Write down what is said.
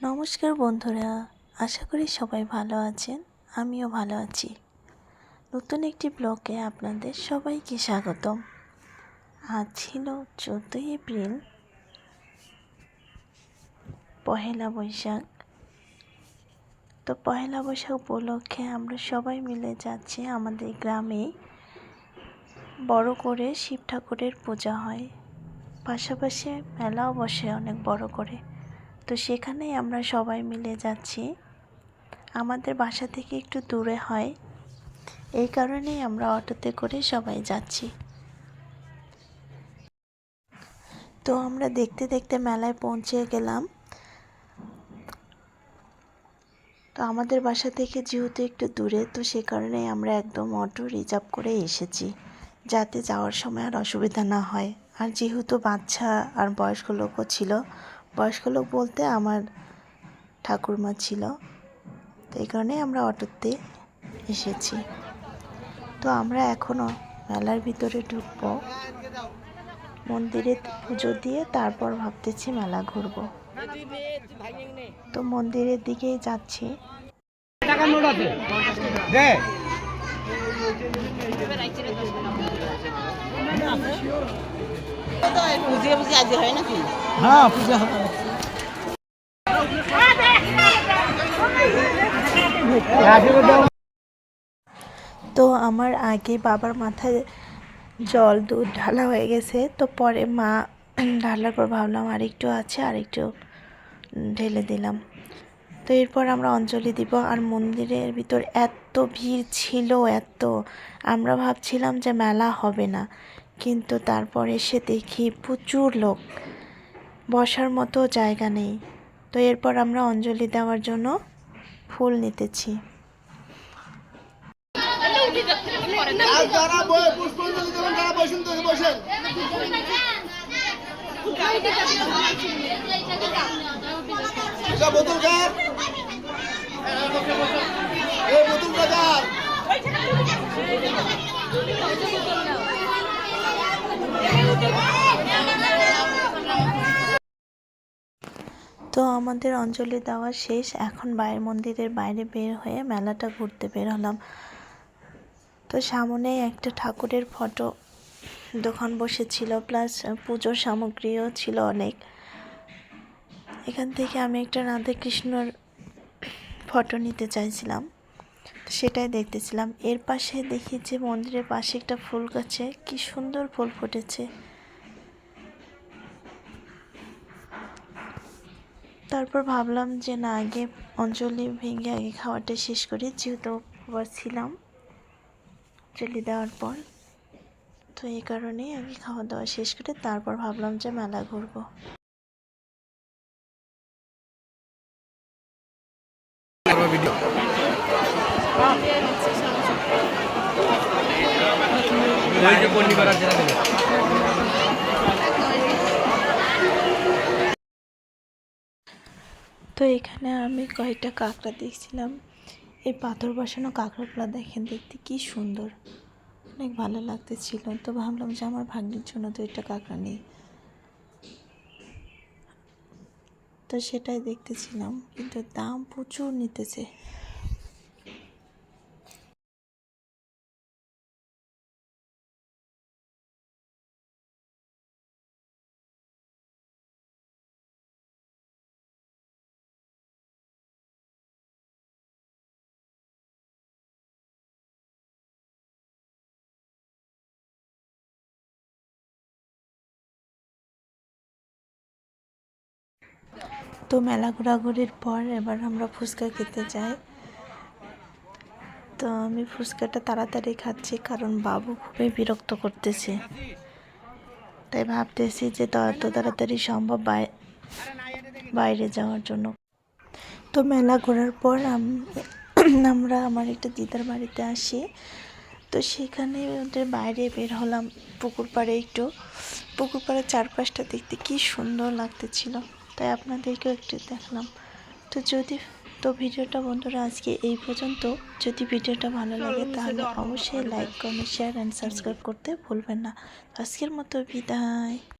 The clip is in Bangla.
নমস্কার বন্ধুরা, আশা করি সবাই ভালো আছেন, আমিও ভালো আছি। নতুন একটি ব্লকে আপনাদের সবাইকে স্বাগতম। আজ ছিল চোদ্দোই এপ্রিল, পহেলা বৈশাখ। তো পহেলা বৈশাখ উপলক্ষে আমরা সবাই মিলে যাচ্ছি আমাদের গ্রামে। বড় করে শিব ঠাকুরের পূজা হয়। পাশাপাশি মেলাও বসে অনেক বড় করে। তো সেখানেই আমরা সবাই মিলে যাচ্ছি। আমাদের বাসা থেকে একটু দূরে হয়। এই কারণেই আমরা অটোতে করে সবাই যাচ্ছি। তো আমরা দেখতে দেখতে মেলায় পৌঁছে গেলাম। তো আমাদের বাসা থেকে যেহেতু একটু দূরে, তো সে কারণে আমরা একদম অটো রিজার্ভ করে এসেছি। যাতে যাওয়ার সময় আর অসুবিধা না হয়। আর যেহেতু বাচ্চা আর বয়স্ক লোকও ছিল, বয়স্ক লোক বলতে আমার ঠাকুরমা ছিল তো এই কারণে আমরা অটোতে এসেছি। তো আমরা এখনও মেলার ভিতরে ঢুকবো। মন্দিরে পুজো দিয়ে তারপর ভাবতেছি মেলা ঘুরবো। তো মন্দিরের দিকেই যাচ্ছি। টাকা নোট আছে। তো আমার আগে বাবার মাথায় জল দুধ ঢালা হয়ে গেছে, তো পরে মা ঢালার পর ভাবলাম আরেকটু আছে, আরেকটু ঢেলে দিলাম। তো এরপর আমরা অঞ্জলি দিব, আর মন্দিরের ভিতর এত ভিড় ছিল, এত। আমরা ভাবছিলাম যে মেলা হবে না। কিন্তু তারপর এসে দেখি প্রচুর লোক। বসার মতো জায়গা নেই। তো এরপর আমরা অঞ্জলি দেওয়ার জন্য ফুল নিতেছি। আর তো আমাদের অঞ্জলি দেওয়া শেষ। এখন বাইরের মন্দিরের বাইরে বের হয়ে মেলাটা ঘুরতে বের হলাম। তো সামনে একটা ঠাকুরের ফটো দোকান বসেছিল প্লাস পুজোর সামগ্রীও ছিল অনেক। এখান থেকে আমি একটা রাধা কৃষ্ণর ফটো নিতে চাইছিলাম। সেটাই দেখতেছিলাম। এর পাশে দেখি যে মন্দিরের পাশে একটা ফুল গাছে, কি সুন্দর ফুল ফুটেছে। তারপর ভাবলাম যে না, আগে অঞ্জলি ভেঙে আগে খাওয়াটা শেষ করি, যেহেতু আবার ছিলাম অঞ্জলি দেওয়ার পর। তো এই কারণেই আগে খাওয়া দাওয়া শেষ করে তারপর ভাবলাম যে মেলা ঘুরবো। ওই তো এখানে আমি কয়েকটা কাঁকড়া দেখছিলাম। এই পাথর বসানো কাঁকড়াগুলো দেখেন দেখতে কি সুন্দর। অনেক ভালো লাগতেছিল। তো ভাবলাম যে আমার ভাগ্নির জন্য তো এটা কাঁকড়া নেই। তো সেটাই দেখতেছিলাম, কিন্তু দাম প্রচুর নিতেছে। তো মেলা ঘোরাঘুরির পর এবার আমরা ফুচকা খেতে যাই। তো আমি ফুচকাটা তাড়াতাড়ি খাচ্ছি কারণ বাবু খুবই বিরক্ত করতেছে। তাই ভাবতেছি যে তত তাড়াতাড়ি সম্ভব বাই- বাইরে যাওয়ার জন্য। তো মেলা ঘোরার পর আম- আমরা আমার একটা দিদার বাড়িতে আসি। তো সেখানে ওদের বাইরে বের হলাম পুকুর পাড়ে একটু। পুকুর পাড়ের চারপাশটা দেখতে কি সুন্দর লাগতেছিল। তাই আপনাদেরকেও একটু দেখলাম। তো যদি তো ভিডিওটা বন্ধুরা আজকে এই পর্যন্ত। যদি ভিডিওটা ভালো লাগে তাহলে অবশ্যই like comment share and subscribe করতে ভুলবেন না। আজকের মতো বিদায়।